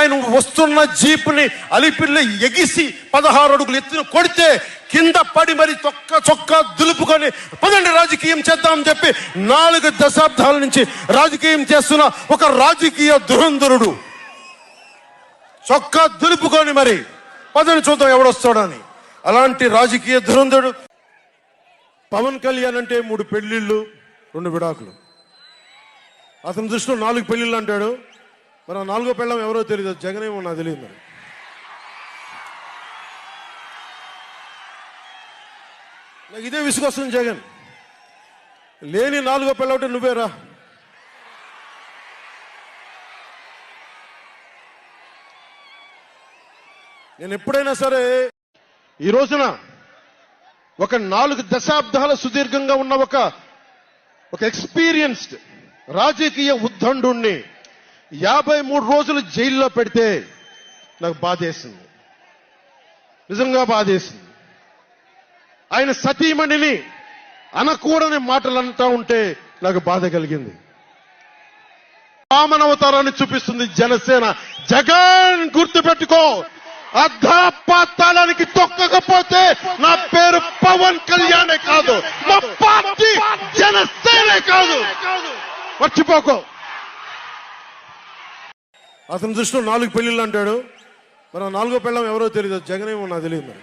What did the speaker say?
ఆయన వస్తున్న జీపుని అలిపిల్లి ఎగిసి పదహారు అడుగులు ఎత్తున కొడితే కింద పడి మరి చొక్క చొక్కా దులుపుకొని పదండి రాజకీయం చేద్దామని చెప్పి నాలుగు దశాబ్దాల నుంచి రాజకీయం చేస్తున్న ఒక రాజకీయ దురంధరుడు. చొక్కా దులుపుకొని మరి పదని చూద్దాం ఎవడొస్తాడని. అలాంటి రాజకీయ దురంధరుడు. పవన్ కళ్యాణ్ అంటే మూడు పెళ్ళిళ్ళు రెండు విడాకులు. అతని దృష్టిలో నాలుగు పెళ్ళిళ్ళు అంటాడు. మరి నాలుగో పెళ్ళం ఎవరో తెలియదు జగన్ ఏమో నాకు తెలియదు మరి. నాకు ఇదే విసుగొస్తుంది జగన్. లేని నాలుగో పెళ్ళ ఒకటి నువ్వేరా నేను ఎప్పుడైనా సరే ఈ రోజున ఒక నాలుగు దశాబ్దాల సుదీర్ఘంగా ఉన్న ఒక ఒక ఎక్స్పీరియన్స్డ్ రాజకీయ ఉద్దండుణ్ణి యాభై మూడు రోజులు జైల్లో పెడితే నాకు బాధేసింది. నిజంగా బాధేసింది. ఆయన సతీమణిని అనకూడని మాటలు అంటా ఉంటే నాకు బాధ కలిగింది. వామనవతారాన్ని చూపిస్తుంది జనసేన. జగన్ గుర్తు పెట్టుకో అర్ధపాతాళానికి తొక్కకపోతే నా పేరు పవన్ కళ్యాణే కాదు. మా పార్టీ జనసేనే కాదు. మర్చిపోకో. అతని దృష్టిలో నాలుగు పెళ్ళిళ్ళు అంటాడు. మరి నాలుగో పెళ్ళం ఎవరో తెలియదు జగనేమో నాకు తెలియదు మరి.